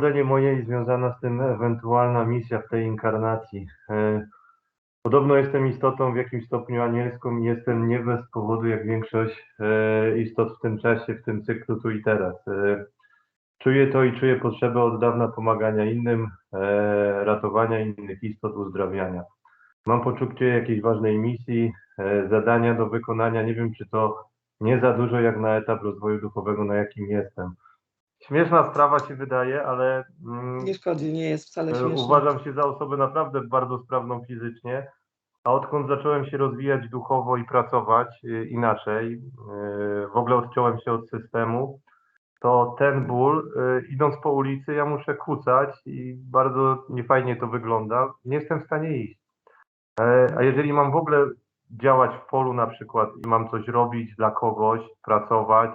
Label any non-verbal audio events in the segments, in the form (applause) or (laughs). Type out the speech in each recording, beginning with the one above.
pochodzenie moje i związana z tym ewentualna misja w tej inkarnacji. E, Podobno jestem istotą w jakimś stopniu anielską i jestem nie bez powodu, jak większość e, istot w tym czasie, w tym cyklu tu i teraz. E, Czuję to i czuję potrzebę od dawna pomagania innym, ratowania innych istot, uzdrawiania. Mam poczucie jakiejś ważnej misji, zadania do wykonania. Nie wiem, czy to nie za dużo jak na etap rozwoju duchowego, na jakim jestem. Śmieszna sprawa się wydaje, ale mm, Nie szkodzi, nie jest wcale e, śmieszne. uważam się za osobę naprawdę bardzo sprawną fizycznie. A odkąd zacząłem się rozwijać duchowo i pracować e, inaczej, e, w ogóle odciąłem się od systemu, to ten ból, idąc po ulicy, ja muszę kucać i bardzo niefajnie to wygląda. Nie jestem w stanie iść. E, A jeżeli mam w ogóle działać w polu na przykład i mam coś robić dla kogoś, pracować,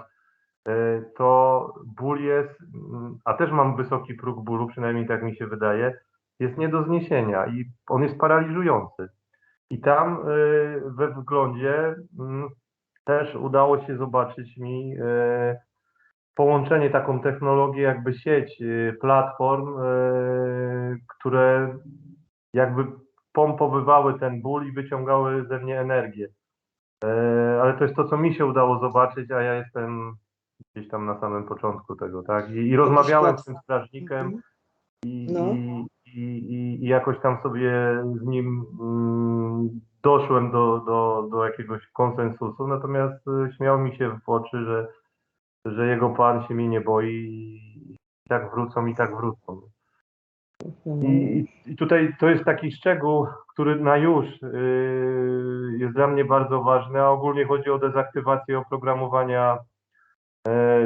to ból jest, mm, a też mam wysoki próg bólu, przynajmniej tak mi się wydaje, jest nie do zniesienia i on jest paraliżujący. I tam e, we wglądzie mm, też udało się zobaczyć mi e, połączenie, taką technologię, jakby sieć e, platform, e, które jakby pompowywały ten ból i wyciągały ze mnie energię. E, Ale to jest to, co mi się udało zobaczyć, a ja jestem gdzieś tam na samym początku tego, tak? I, i rozmawiałem z tym strażnikiem Mhm. i, No. i, i, i, jakoś tam sobie z nim mm, doszłem do, do, do jakiegoś konsensusu, natomiast y, śmiał mi się w oczy, że, że jego pan się mnie nie boi i tak wrócą, i tak wrócą. Mhm. I, i- I tutaj to jest taki szczegół, który na już yy, jest dla mnie bardzo ważny, a ogólnie chodzi o dezaktywację oprogramowania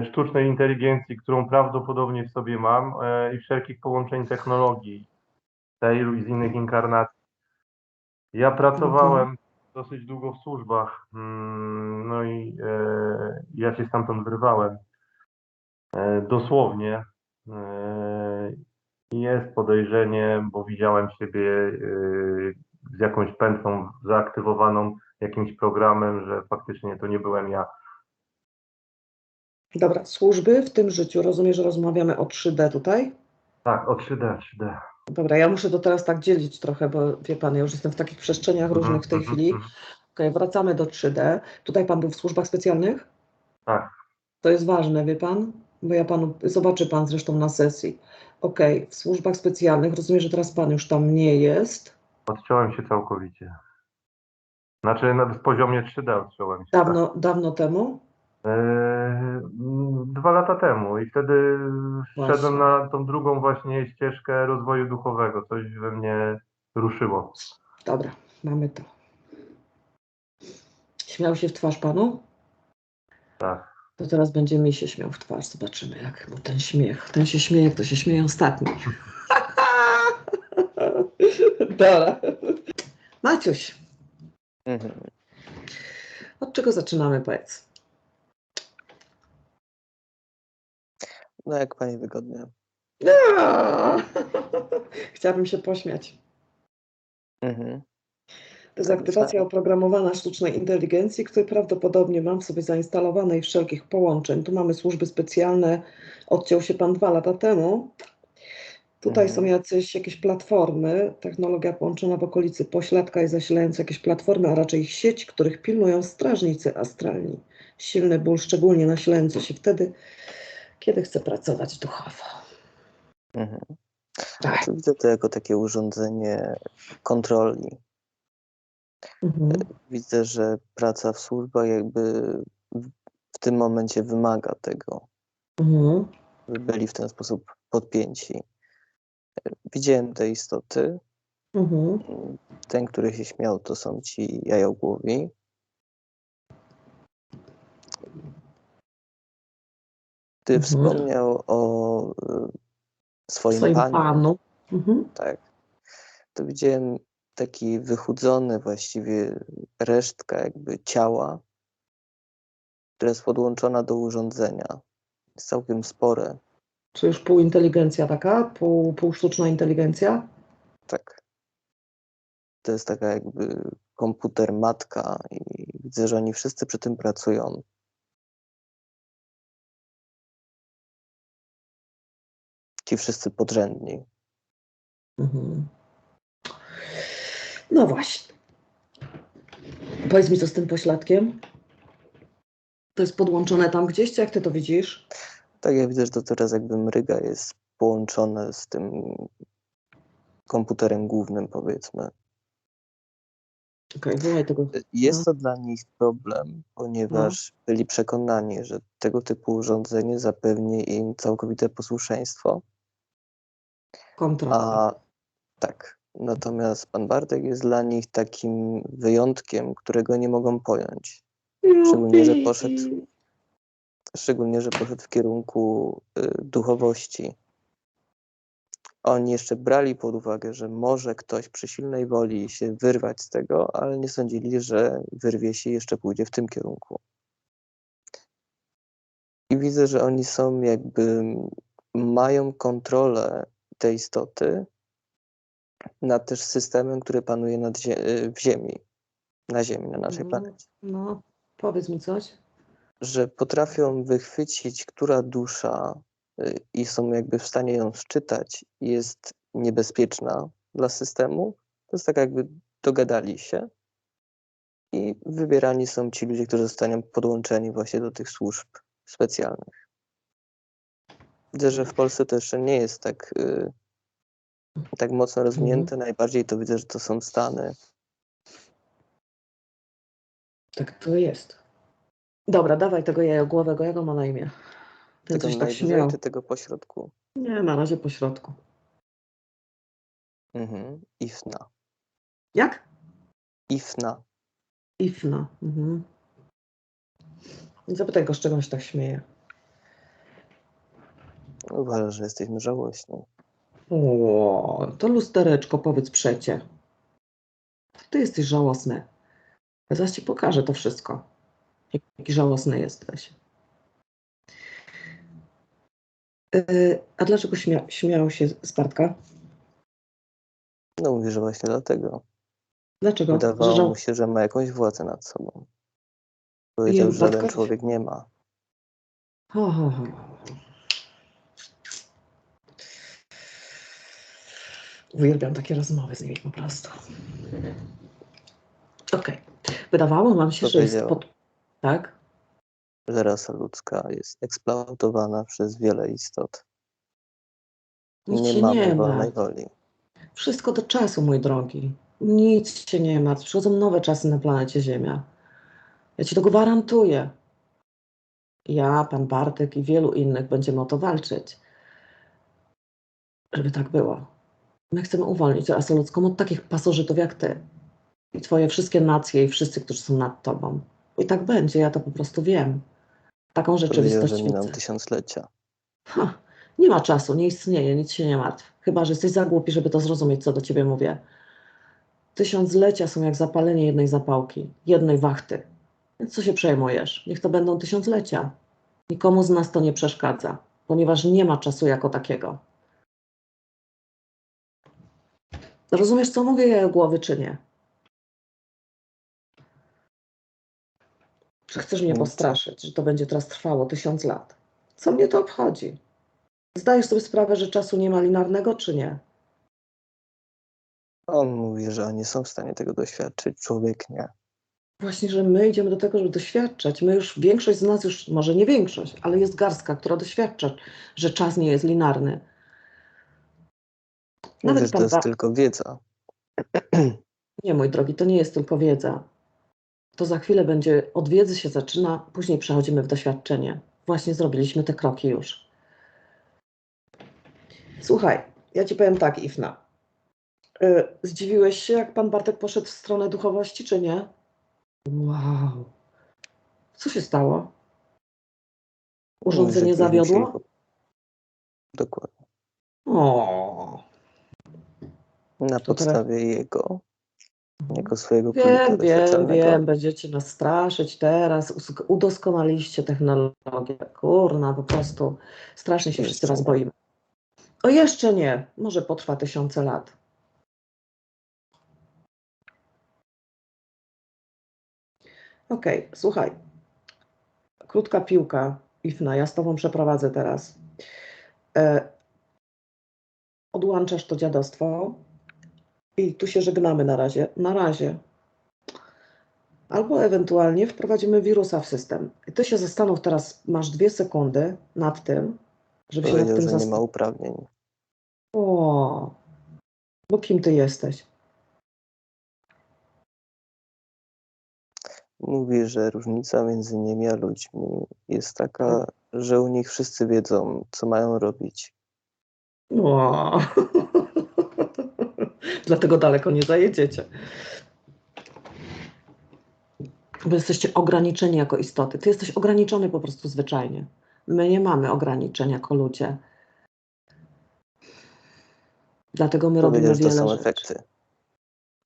sztucznej inteligencji, którą prawdopodobnie w sobie mam e, i wszelkich połączeń technologii tej lub z innych inkarnacji. Ja pracowałem dosyć długo w służbach, mm, no i e, ja się stamtąd wyrwałem. E, dosłownie. E, jest podejrzenie, bo widziałem siebie z jakąś pętlą zaaktywowaną jakimś programem, że faktycznie to nie byłem ja. Dobra, służby w tym życiu. Rozumiem, że rozmawiamy o 3D tutaj. Tak, o 3D, 3D. Dobra, ja muszę to teraz tak dzielić trochę, bo wie pan, ja już jestem w takich przestrzeniach różnych w tej Mhm, chwili. mhm, Okej, wracamy do 3D. Tutaj pan był w służbach specjalnych? Tak. To jest ważne, wie pan? Bo ja panu, zobaczy pan zresztą na sesji. Okej, w służbach specjalnych, rozumiem, że teraz pan już tam nie jest. Odciąłem się całkowicie. Znaczy na poziomie 3D odciąłem się. Dawno, dawno temu? Yy, dwa lata temu i wtedy Właśnie. szedłem na tą drugą właśnie ścieżkę rozwoju duchowego. Coś we mnie ruszyło. Dobra, mamy to. Śmiał się w twarz panu? Tak. To teraz będzie mi się śmiał w twarz. Zobaczymy, jak bo ten śmiech. Ten się śmieje, kto się śmieje ostatni. (laughs) Dobra. Maciuś, Mhm. od czego zaczynamy, powiedz? No jak pani wygodnie. Aaa! (laughs) Chciałabym się pośmiać. Mhm. To jest aktywacja oprogramowana sztucznej inteligencji, której prawdopodobnie mam w sobie zainstalowanej wszelkich połączeń. Tu mamy służby specjalne, odciął się pan dwa lata temu. Tutaj Mhm. są jacyś jakieś platformy, technologia połączona w okolicy pośladka i zasilająca jakieś platformy, a raczej ich sieć, których pilnują strażnicy astralni. Silny ból, szczególnie nasilający się wtedy, kiedy chcę pracować duchowo. Mhm. Tak. Czy Widzę to jako takie urządzenie kontroli. Mhm. Widzę, że praca w służbach jakby w- tym momencie wymaga tego, Mhm. by byli w ten sposób podpięci. Widziałem te istoty. Mhm. Ten, który się śmiał, to są ci jajogłowi. Ty Mhm. wspomniał o y, swoim, Swoim panu. panu. Mhm. Tak. To widziałem taki wychudzony właściwie resztka jakby ciała, która jest podłączona do urządzenia. Jest całkiem spore. Czy już półinteligencja taka? Pół, pół sztuczna inteligencja? Tak. To jest taka jakby komputer matka i widzę, że oni wszyscy przy tym pracują. Ci wszyscy podrzędni. Mhm. No właśnie. Powiedz mi, co z tym pośladkiem? To jest podłączone tam gdzieś, czy jak ty to widzisz? Tak, ja widzę, że to teraz jakby mryga jest połączone z tym komputerem głównym, powiedzmy. Okej, wołaj tego. Jest No. to dla nich problem, ponieważ byli przekonani, że tego typu urządzenie zapewni im całkowite posłuszeństwo, Kontra. a tak. Natomiast pan Bartek jest dla nich takim wyjątkiem, którego nie mogą pojąć. szczególnie, że poszedł- Szczególnie, że poszedł w kierunku y, duchowości. Oni jeszcze brali pod uwagę, że może ktoś przy silnej woli się wyrwać z tego, ale nie sądzili, że wyrwie się i jeszcze pójdzie w tym kierunku. I widzę, że oni są jakby, mają kontrolę tej istoty nad też systemem, który panuje nad zie- y, w Ziemi, na Ziemi, na naszej No. planecie. No, powiedz mi coś. że potrafią wychwycić, która dusza y, i są jakby w stanie ją szczytać, jest niebezpieczna dla systemu. To jest tak jakby dogadali się i wybierani są ci ludzie, którzy zostaną podłączeni właśnie do tych służb specjalnych. Widzę, że w Polsce to jeszcze nie jest tak, y, tak mocno rozwinięte. Najbardziej to widzę, że to są Stany. Tak to jest. Dobra, dawaj tego jajogłowego, jak on ma na imię? Ten Tego coś tak śmiał. czy tego pośrodku. Nie, na razie po środku. Mhm. Ifna. Jak? Ifna. Ifna. Mhm. Zapytaj go, z czego on się tak śmieje. Uważam, że jesteśmy żałośni. O, to lustereczko, powiedz przecie. Ty jesteś żałosny. Ja zaraz ci pokażę to wszystko. Jaki żałosny jesteś. Yy, a dlaczego śmia śmiał się z Bartka? No mówię, że właśnie dlatego. Dlaczego? Wydawało żał- mu się, że ma jakąś władzę nad sobą. Powiedział, że żaden człowiek nie ma. Ho, ho, ho. Uwielbiam takie rozmowy z nimi po prostu. Okej. Wydawało nam się, że jest pod... Tak? Że rasa ludzka jest eksploatowana przez wiele istot. Nic nie mamy nie wolnej ma. woli. Wszystko do czasu, mój drogi. Nic się nie martw. Przychodzą nowe czasy na planecie Ziemia. Ja ci to gwarantuję. Ja, pan Bartek i wielu innych będziemy o to walczyć. Żeby tak było. My chcemy uwolnić rasę ludzką od takich pasożytów jak ty. I twoje wszystkie nacje i wszyscy, którzy są nad tobą. I tak będzie, ja to po prostu wiem. Taką rzeczywistość miną widzę. tysiąclecia. Ha, nie ma czasu, nie istnieje, nic się nie martw. Chyba, że jesteś za głupi, żeby to zrozumieć, co do ciebie mówię. Tysiąclecia są jak zapalenie jednej zapałki, jednej wachty. Więc co się przejmujesz? Niech to będą tysiąclecia. Nikomu z nas to nie przeszkadza, ponieważ nie ma czasu jako takiego. Rozumiesz, co mówię, ja głowy, czy nie? Czy chcesz mnie postraszyć, że to będzie teraz trwało tysiąc lat? Co mnie to obchodzi? Zdajesz sobie sprawę, że czasu nie ma linarnego, czy nie? On mówi, że oni są w stanie tego doświadczyć, człowiek nie. Właśnie, że my idziemy do tego, żeby doświadczać. My już, większość z nas już, może nie większość, ale jest garstka, która doświadcza, że czas nie jest linarny. Nawet że to jest tylko wiedza. (clears throat) Nie, mój drogi, to nie jest tylko wiedza. To za chwilę będzie, od wiedzy się zaczyna, później przechodzimy w doświadczenie. Właśnie zrobiliśmy te kroki już. Słuchaj, ja ci powiem tak, Ifna. Y, Zdziwiłeś się, jak pan Bartek poszedł w stronę duchowości, czy nie? Wow. Co się stało? Urządzenie zawiodło? Dokładnie. O, Na podstawie jego, jako swojego królika wiem, wiem, wiem, będziecie nas straszyć teraz, udoskonaliście technologię. Kurna, po prostu strasznie się wszyscy was boimy. O, jeszcze nie, może potrwa tysiące lat. Okej, słuchaj. Krótka piłka, Ifna, ja z tobą przeprowadzę teraz. E, odłączasz to dziadostwo i tu się żegnamy na razie. Na razie. Albo ewentualnie wprowadzimy wirusa w system. I ty się zastanów teraz, masz dwie sekundy nad tym, żeby się nad Powiedział, tym że nie ma zastanowić. uprawnień. O, bo kim ty jesteś? Mówi, że różnica między nimi a ludźmi jest taka, że u nich wszyscy wiedzą, co mają robić. O. Dlatego daleko nie zajedziecie. Bo jesteście ograniczeni jako istoty. Ty jesteś ograniczony po prostu zwyczajnie. My nie mamy ograniczeń jako ludzie. Dlatego my robimy że to wiele są rzeczy. efekty.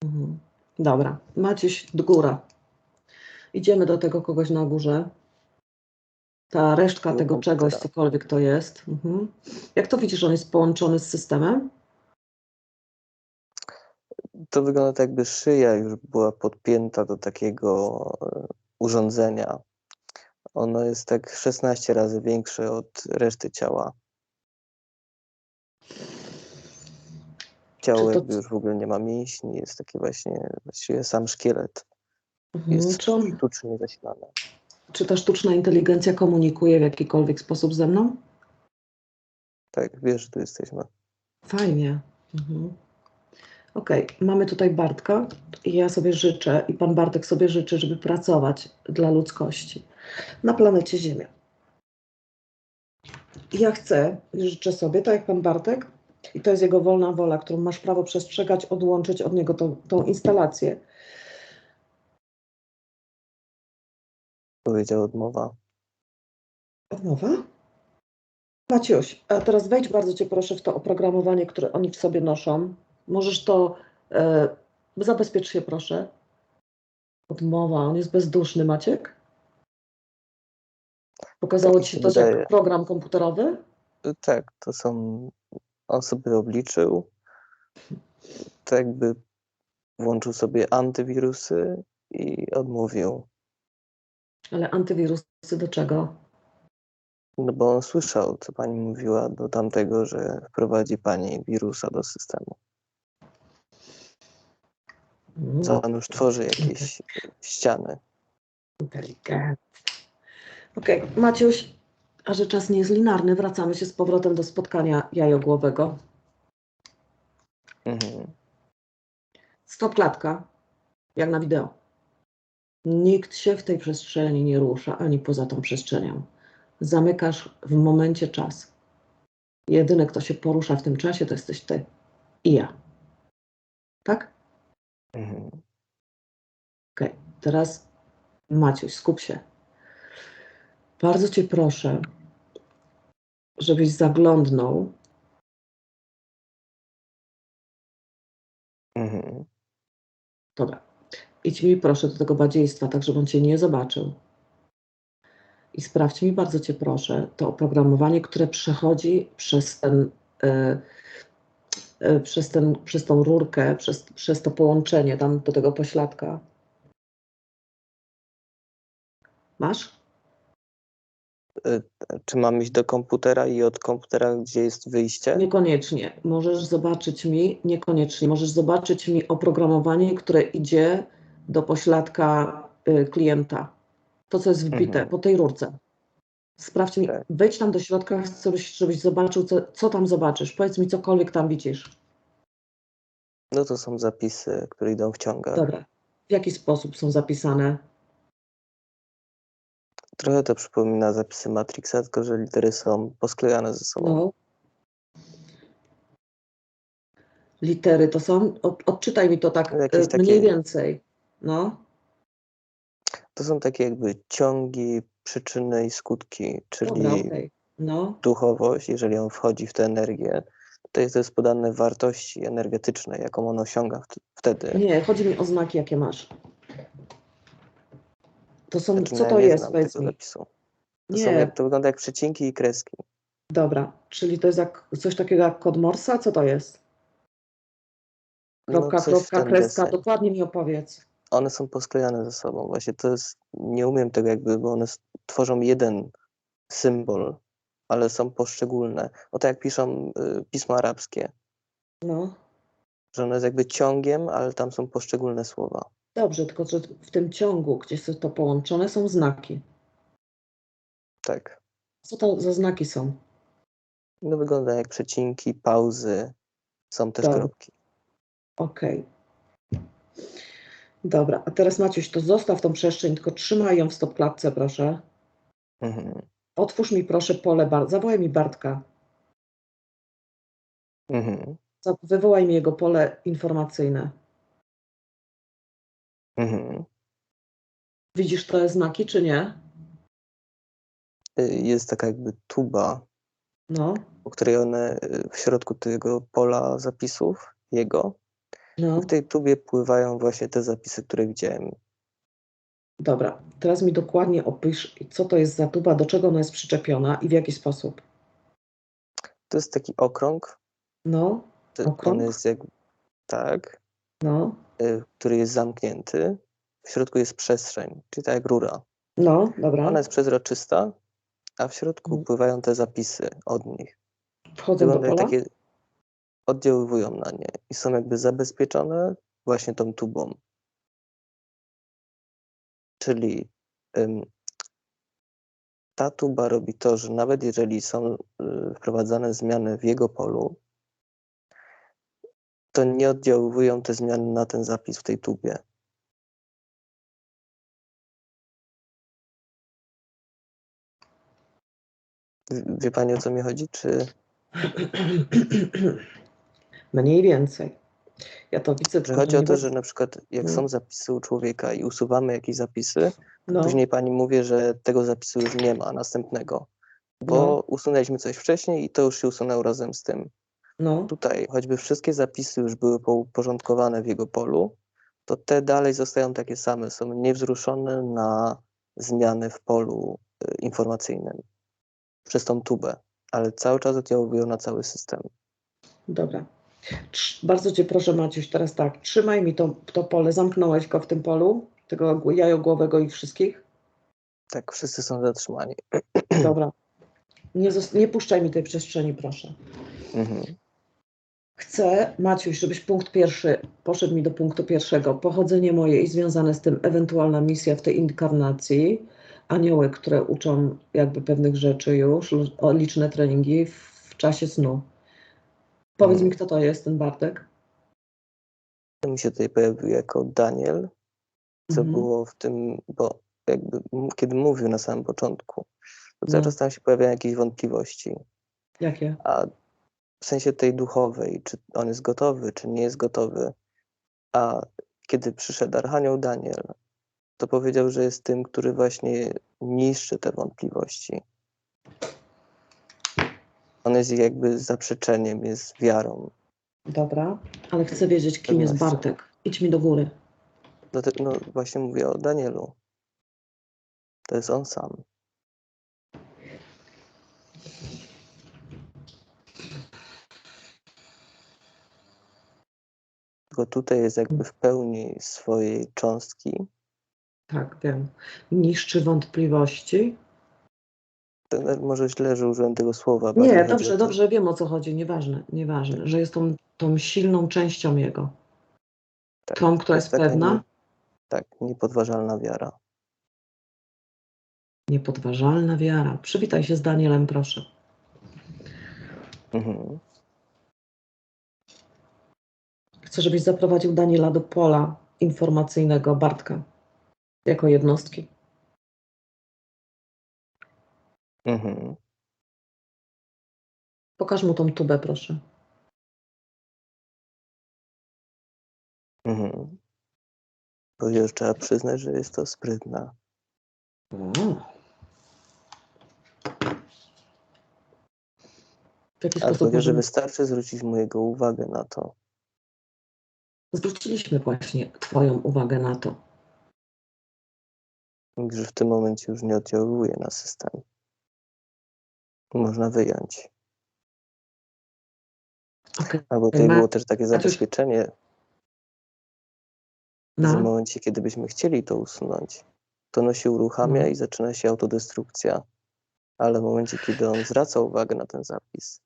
Mhm. Dobra, Maciuś, do góra. Idziemy do tego kogoś na górze. Ta resztka tego czegoś, cokolwiek to jest. Mhm. Jak to widzisz, on jest połączony z systemem? To wygląda tak, jakby szyja już była podpięta do takiego e, urządzenia. Ono jest tak 16 razy większe od reszty ciała. Ciało to już w ogóle nie ma mięśni, jest taki właśnie właściwie sam szkielet. Mhm. Jest Czy, on, sztucznie zasilane. czy ta sztuczna inteligencja komunikuje w jakikolwiek sposób ze mną? Tak, wiesz, że tu jesteśmy. Fajnie. Mhm. Okej, mamy tutaj Bartka i ja sobie życzę, i pan Bartek sobie życzy, żeby pracować dla ludzkości na planecie Ziemia. Ja chcę, życzę sobie, tak jak pan Bartek, i to jest jego wolna wola, którą masz prawo przestrzegać, odłączyć od niego tą, tą instalację. Powiedział odmowa. Odmowa? Maciuś, a teraz wejdź bardzo Cię proszę w to oprogramowanie, które oni w sobie noszą. Możesz to, e, zabezpiecz się proszę. Odmowa, on jest bezduszny, Maciek? Pokazało Tak Ci to wydaje. jak program komputerowy? Y, Tak, to są. On sobie obliczył. To jakby włączył sobie antywirusy i odmówił. Ale antywirusy do czego? No bo on słyszał, co pani mówiła do tamtego, że wprowadzi pani wirusa do systemu. Co on już tworzy jakieś ściany. Inteligentny. Okej, Maciuś, a że czas nie jest linarny, wracamy się z powrotem do spotkania jajogłowego. Mhm. Stop klatka, jak na wideo. Nikt się w tej przestrzeni nie rusza, ani poza tą przestrzenią. Zamykasz w momencie czas. Jedyny, kto się porusza w tym czasie, to jesteś ty i ja. Tak? Mhm. Okej, teraz Maciuś, skup się. Bardzo cię proszę, żebyś zaglądnął Mhm. Dobra. Idź mi proszę do tego badziejstwa, tak żeby on cię nie zobaczył. I sprawdź mi, bardzo cię proszę, to oprogramowanie, które przechodzi przez ten, e, przez, ten przez tą rurkę, przez, przez to połączenie tam do tego pośladka. Masz? Y, Czy mam iść do komputera i od komputera, gdzie jest wyjście? Niekoniecznie. Możesz zobaczyć mi, niekoniecznie, możesz zobaczyć mi oprogramowanie, które idzie do pośladka y, klienta. To, co jest wbite Mhm. po tej rurce. Sprawdź mi, wejdź tam do środka, chcę, żebyś, zobaczył, co, co tam zobaczysz. Powiedz mi cokolwiek tam widzisz. No to są zapisy, które idą w ciągach. Dobra. W jaki sposób są zapisane? Trochę to przypomina zapisy Matrixa, tylko że litery są posklejane ze sobą. No. Litery to są, od, odczytaj mi to tak Jakieś y, mniej takie- więcej. No, To są takie jakby ciągi, przyczyny i skutki, czyli dobra, okej. No, duchowość, jeżeli on wchodzi w tę energię, to jest, to jest podane wartości energetycznej, jaką on osiąga wtedy. Nie, chodzi mi o znaki, jakie masz. To są, Znaczy, co no, to nie jest, powiedz mi. zapisu. To, są Nie, jak, to wygląda jak przecinki i kreski. dobra, czyli to jest jak, coś takiego jak kod Morsa? Co to jest? No, Kropka, w kropka, kreska, deseń. dokładnie mi opowiedz. One są posklejane ze sobą. Właśnie to jest, nie umiem tego jakby, bo one tworzą jeden symbol, ale są poszczególne. O tak jak piszą y, pisma arabskie. No. że ona jest jakby ciągiem, ale tam są poszczególne słowa. Dobrze, tylko że w tym ciągu, gdzie jest to połączone, są znaki. Tak. Co to za znaki są? No wygląda jak przecinki, pauzy, są też Tak. kropki. Okej. Dobra, a teraz Maciuś, to zostaw tą przestrzeń, tylko trzymaj ją w stopklatce, proszę. Mhm. Otwórz mi proszę pole, Bar- zawołaj mi Bartka. Mhm. Wywołaj mi jego pole informacyjne. Mhm. Widzisz te znaki, czy nie? Y, Jest taka jakby tuba, No, po której one y, w środku tego pola zapisów jego, no. w tej tubie pływają właśnie te zapisy, które widziałem. Dobra, teraz mi dokładnie opisz, co to jest za tuba, do czego ona jest przyczepiona i w jaki sposób. To jest taki okrąg, No, to- Okrąg? on jest jak tak, no, y, który jest zamknięty. W środku jest przestrzeń, czyli tak jak rura. no, dobra. Ona jest przezroczysta, a w środku Mhm. pływają te zapisy od nich. Wchodzą do pola? takie, oddziaływują na nie i są jakby zabezpieczone właśnie tą tubą. Czyli ym, ta tuba robi to, że nawet jeżeli są y, wprowadzane zmiany w jego polu, to nie oddziaływują te zmiany na ten zapis w tej tubie. Wie Pani o co mi chodzi? Czy (clears throat) (clears throat) Mniej więcej. Ja to widzę, że tylko chodzi o to, że na przykład jak No. są zapisy u człowieka i usuwamy jakieś zapisy, No, Później pani mówi, że tego zapisu już nie ma, następnego, bo No. usunęliśmy coś wcześniej i to już się usunęło razem z tym. no, Tutaj, choćby wszystkie zapisy już były uporządkowane w jego polu, to te dalej zostają takie same, są niewzruszone na zmiany w polu y, informacyjnym przez tą tubę, ale cały czas oddziałują na cały system. dobra. Bardzo Cię proszę, Maciuś, teraz tak, trzymaj mi to, to pole, zamknąłeś go w tym polu, tego gł- jajogłowego i wszystkich. Tak, wszyscy są zatrzymani. Dobra. Nie, nie puszczaj mi tej przestrzeni, proszę. Mhm. Chcę, Maciuś, żebyś punkt pierwszy poszedł mi do punktu pierwszego. Pochodzenie moje i związane z tym ewentualna misja w tej inkarnacji. Anioły, które uczą jakby pewnych rzeczy już, liczne treningi w czasie snu. Powiedz Mhm. mi, kto to jest ten Bartek? To mi się tutaj pojawił jako Daniel, co Mhm. było w tym, bo jakby kiedy mówił na samym początku, to cały No. czas tam się pojawiają jakieś wątpliwości. Jakie? A w sensie tej duchowej, czy on jest gotowy, czy nie jest gotowy. A kiedy przyszedł Archanioł Daniel, to powiedział, że jest tym, który właśnie niszczy te wątpliwości. On jest jakby zaprzeczeniem, jest wiarą. Dobra, ale chcę wiedzieć, kim jest. Bartek. Idź mi do góry. Dlatego, no właśnie mówię o Danielu. To jest on sam. Tylko tutaj jest jakby w pełni swojej cząstki. Tak, wiem. Niszczy wątpliwości. Może źle, że użyłem tego słowa. Nie, dobrze, dobrze, wiem o co chodzi. Nieważne, nieważne, że jest tą, tą silną częścią jego. Tak, Tą, która jest taka pewna, nie- Tak, niepodważalna wiara. niepodważalna wiara. Przywitaj się z Danielem, proszę. Mhm. Chcę, żebyś zaprowadził Daniela do pola informacyjnego Bartka jako jednostki. Mhm. Pokaż mu tą tubę, proszę. Mhm. Bo już trzeba przyznać, że jest to sprytne. W jaki Ale sposób że możemy... wystarczy zwrócić mu jego uwagę na to. Zwróciliśmy właśnie Twoją uwagę na to. że w tym momencie już nie oddziałuje na system. Można wyjąć. Okej. Albo tutaj było też takie zabezpieczenie, że w No, momencie, kiedy byśmy chcieli to usunąć, to ono się uruchamia No. i zaczyna się autodestrukcja. Ale w momencie, kiedy on zwraca uwagę na ten zapis,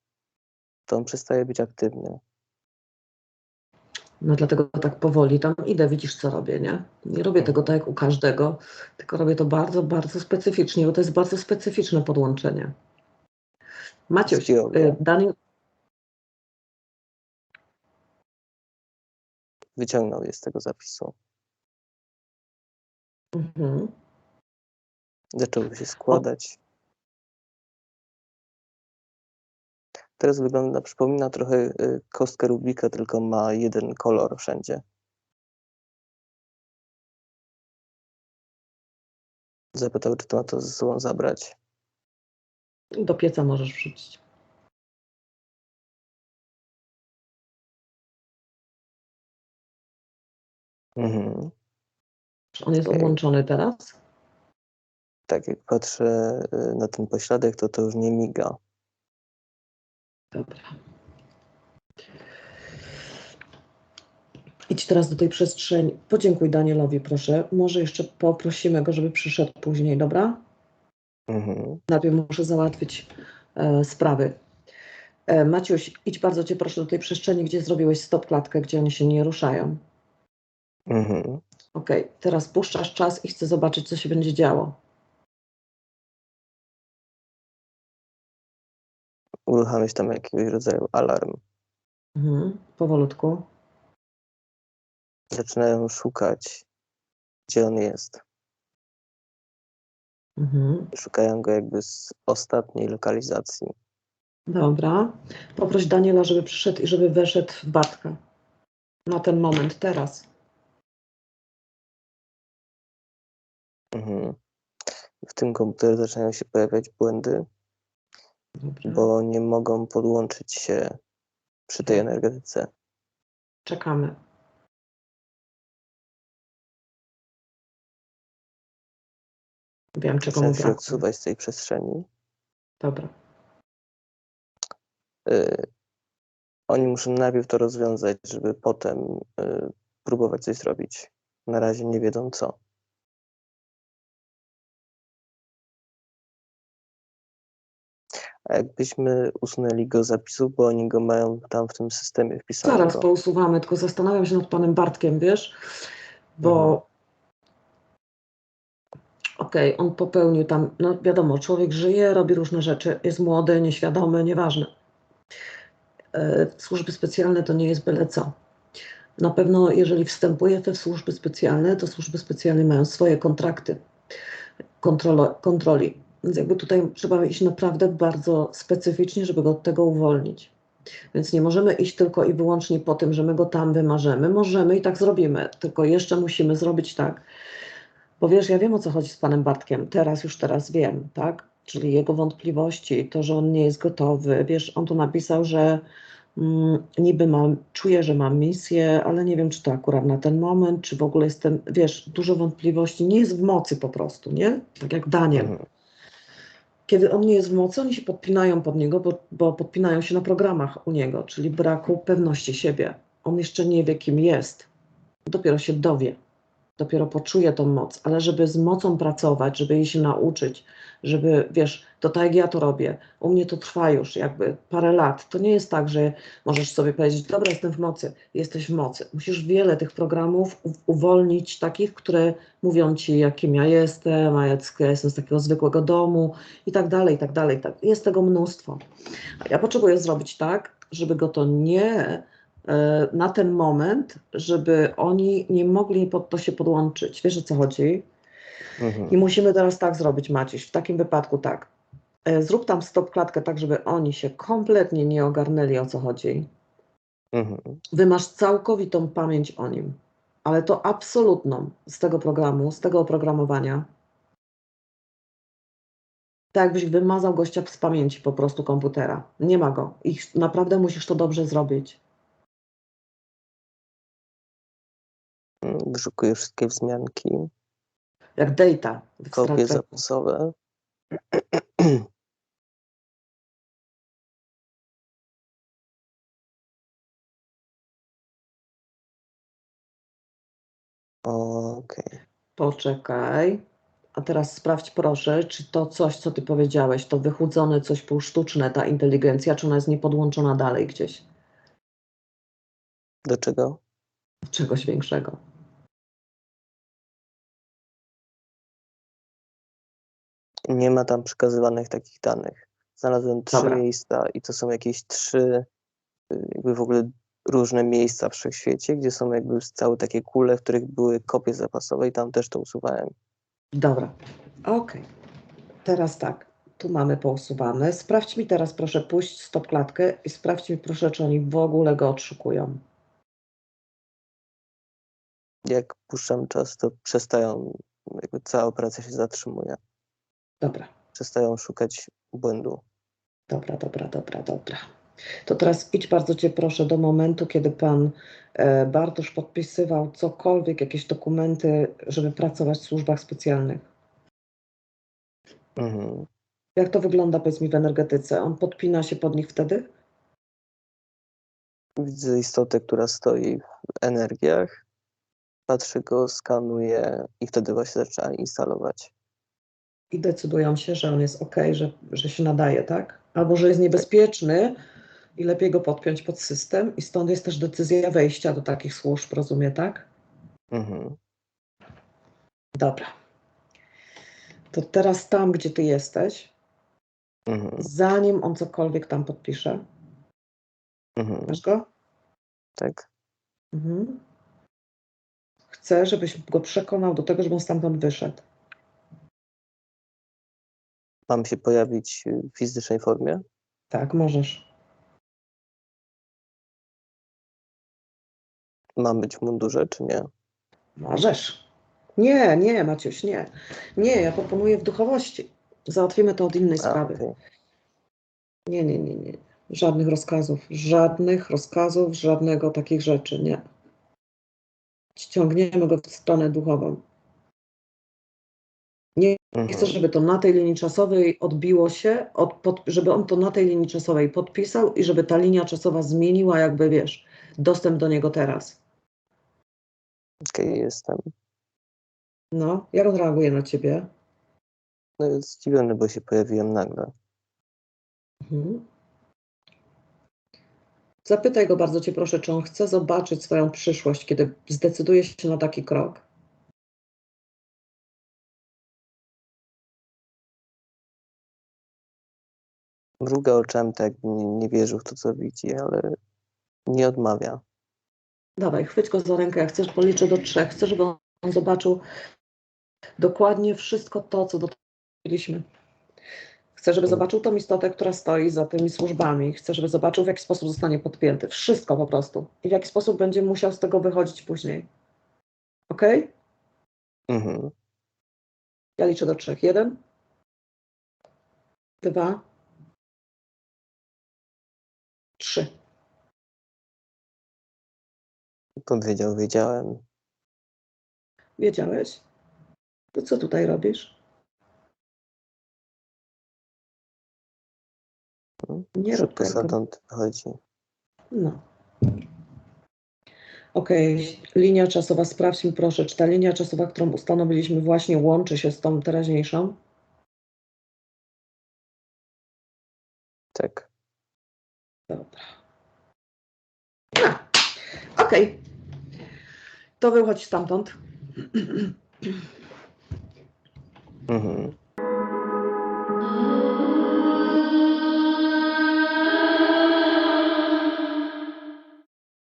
to on przestaje być aktywny. No dlatego tak powoli tam idę, widzisz co robię, nie? Nie robię tego tak jak u każdego, tylko robię to bardzo, bardzo specyficznie, bo to jest bardzo specyficzne podłączenie. Maciuś, y, Daniel, Wyciągnął je z tego zapisu. mhm. Zaczęły się składać. Teraz wygląda, przypomina trochę y, kostkę Rubika, tylko ma jeden kolor wszędzie. Zapytał, czy to ma to ze sobą zabrać. Do pieca możesz wrzucić. Mhm. Czy on jest Okej. odłączony teraz? Tak, jak patrzę y, na ten pośladek, to to już nie miga. Dobra. Idź teraz do tej przestrzeni. Podziękuj Danielowi, proszę. Może jeszcze poprosimy go, żeby przyszedł później, dobra? Mhm. Najpierw muszę załatwić e, sprawy. E, Maciuś, idź bardzo Cię proszę do tej przestrzeni, gdzie zrobiłeś stop klatkę, gdzie oni się nie ruszają. Mhm. Ok, teraz puszczasz czas i chcę zobaczyć, co się będzie działo. Uruchamiać tam jakiegoś rodzaju alarm. Mhm. Powolutku. Zaczynają szukać, gdzie on jest. Mhm. Szukają go jakby z ostatniej lokalizacji. Dobra. Poproś Daniela, żeby przyszedł i żeby weszedł w Bartka. Na ten moment, teraz. Mhm. W tym komputerze zaczynają się pojawiać błędy, Dobra. bo nie mogą podłączyć się przy tej energetyce. Czekamy. Wiem, czego mu brakuje. odsuwać z tej przestrzeni. Dobra. Y, oni muszą najpierw to rozwiązać, żeby potem y, próbować coś zrobić. Na razie nie wiedzą co. A jakbyśmy usunęli go z zapisów, bo oni go mają tam w tym systemie wpisanego. Zaraz pousuwamy, tylko zastanawiam się nad panem Bartkiem, wiesz, bo Okej, on popełnił tam, no wiadomo, człowiek żyje, robi różne rzeczy, jest młody, nieświadomy, nieważne. E, Służby specjalne to nie jest byle co. Na pewno, jeżeli wstępuje w służby specjalne, to służby specjalne mają swoje kontrakty kontrolo, kontroli. Więc jakby tutaj trzeba iść naprawdę bardzo specyficznie, żeby go od tego uwolnić. Więc nie możemy iść tylko i wyłącznie po tym, że my go tam wymarzymy. Możemy i tak zrobimy, tylko jeszcze musimy zrobić tak. Bo wiesz, ja wiem o co chodzi z panem Bartkiem. Teraz już teraz wiem, tak? Czyli jego wątpliwości, to, że on nie jest gotowy. Wiesz, on tu napisał, że mm, niby mam, czuję, że mam misję, ale nie wiem, czy to akurat na ten moment, czy w ogóle jestem, wiesz, dużo wątpliwości. Nie jest w mocy po prostu, nie? Tak jak Daniel. Mhm. Kiedy on nie jest w mocy, oni się podpinają pod niego, bo, bo podpinają się na programach u niego, czyli braku pewności siebie. On jeszcze nie wie, kim jest. Dopiero się dowie. Dopiero poczuje tą moc, ale żeby z mocą pracować, żeby jej się nauczyć, żeby, wiesz, to tak jak ja to robię, u mnie to trwa już jakby parę lat. To nie jest tak, że możesz sobie powiedzieć, dobra, jestem w mocy, jesteś w mocy. Musisz wiele tych programów uwolnić, takich, które mówią ci, jakim ja jestem, a ja jestem z takiego zwykłego domu i tak dalej, i tak dalej. Tak. Jest tego mnóstwo. A ja potrzebuję zrobić tak, żeby go to nie na ten moment, żeby oni nie mogli pod to się podłączyć. Wiesz o co chodzi? Mhm. I musimy teraz tak zrobić, Maciś. W takim wypadku tak. E, Zrób tam stop klatkę tak, żeby oni się kompletnie nie ogarnęli o co chodzi. Mhm. Wymasz całkowitą pamięć o nim, ale to absolutną z tego programu, z tego oprogramowania. Tak jakbyś wymazał gościa z pamięci po prostu komputera. Nie ma go. I naprawdę musisz to dobrze zrobić. Wyszukuję wszystkie wzmianki, Jak data. kopie zapisowe. (clears throat) Okej. Poczekaj. A teraz sprawdź proszę, czy to coś, co ty powiedziałeś, to wychudzone coś półsztuczne, ta inteligencja, czy ona jest niepodłączona dalej gdzieś. Do czego? czegoś większego. Nie ma tam przekazywanych takich danych. Znalazłem trzy Dobra. miejsca i to są jakieś trzy y, jakby w ogóle różne miejsca w wszechświecie, gdzie są jakby całe takie kule, w których były kopie zapasowe i tam też to usuwałem. Dobra, okej. Teraz tak, tu mamy pousuwane. Sprawdź mi teraz proszę, puść stop klatkę i sprawdź mi proszę, czy oni w ogóle go odszukują. Jak puszczam czas, to przestają, jakby cała operacja się zatrzymuje. Dobra, Przestają szukać błędu. dobra, dobra, dobra, dobra. To teraz idź bardzo Cię proszę do momentu, kiedy Pan e, Bartosz podpisywał cokolwiek, jakieś dokumenty, żeby pracować w służbach specjalnych. Mhm. Jak to wygląda, powiedz mi, w energetyce? On podpina się pod nich wtedy? Widzę istotę, która stoi w energiach. Patrzę go, skanuję i wtedy właśnie zaczyna instalować. I decydują się, że on jest ok, że, że się nadaje, tak? Albo że jest niebezpieczny i lepiej go podpiąć pod system i stąd jest też decyzja wejścia do takich służb, rozumie, tak? Mhm. Dobra. To teraz tam, gdzie ty jesteś, Mhm. zanim on cokolwiek tam podpisze, Mhm. masz go? Tak. Mhm. Chcę, żebyś go przekonał do tego, żeby on stamtąd wyszedł. Mam się pojawić w fizycznej formie. Tak, możesz. Mam być w mundurze, czy nie? Możesz. Nie, nie, Maciuś, nie. Nie, ja proponuję w duchowości. Załatwimy to od innej sprawy. okej. Nie, nie, nie, nie. Żadnych rozkazów. Żadnych rozkazów, żadnego takich rzeczy, nie. Ściągniemy go w stronę duchową. Nie Mhm. chcę, żeby to na tej linii czasowej odbiło się, od, pod, żeby on to na tej linii czasowej podpisał i żeby ta linia czasowa zmieniła, jakby wiesz, dostęp do niego teraz. Okej, jestem. No, jak on reaguje na ciebie? No jest zdziwiony, bo się pojawiłem nagle. Mhm. Zapytaj go bardzo cię proszę, czy on chce zobaczyć swoją przyszłość, kiedy zdecyduje się na taki krok. Mruga oczami, tak nie, nie wierzył w to, co widzi, ale nie odmawia. Dawaj, chwyć go za rękę, jak chcesz, policzę do trzech. Chcę, żeby on zobaczył dokładnie wszystko to, co dotarliśmy. Chcę, żeby zobaczył tą istotę, która stoi za tymi służbami. Chcę, żeby zobaczył, w jaki sposób zostanie podpięty. Wszystko po prostu. I w jaki sposób będzie musiał z tego wychodzić później. Ok? Mhm. Ja liczę do trzech. Jeden, dwa, trzy. Powiedział, wiedziałem. Wiedziałeś? To co tutaj robisz? Nie rób tego. stamtąd wychodzi. No. Okej, linia czasowa, sprawdź mi proszę, czy ta linia czasowa, którą ustanowiliśmy właśnie łączy się z tą teraźniejszą? Tak. Dobra. Okej. To wychodź stamtąd. Mhm.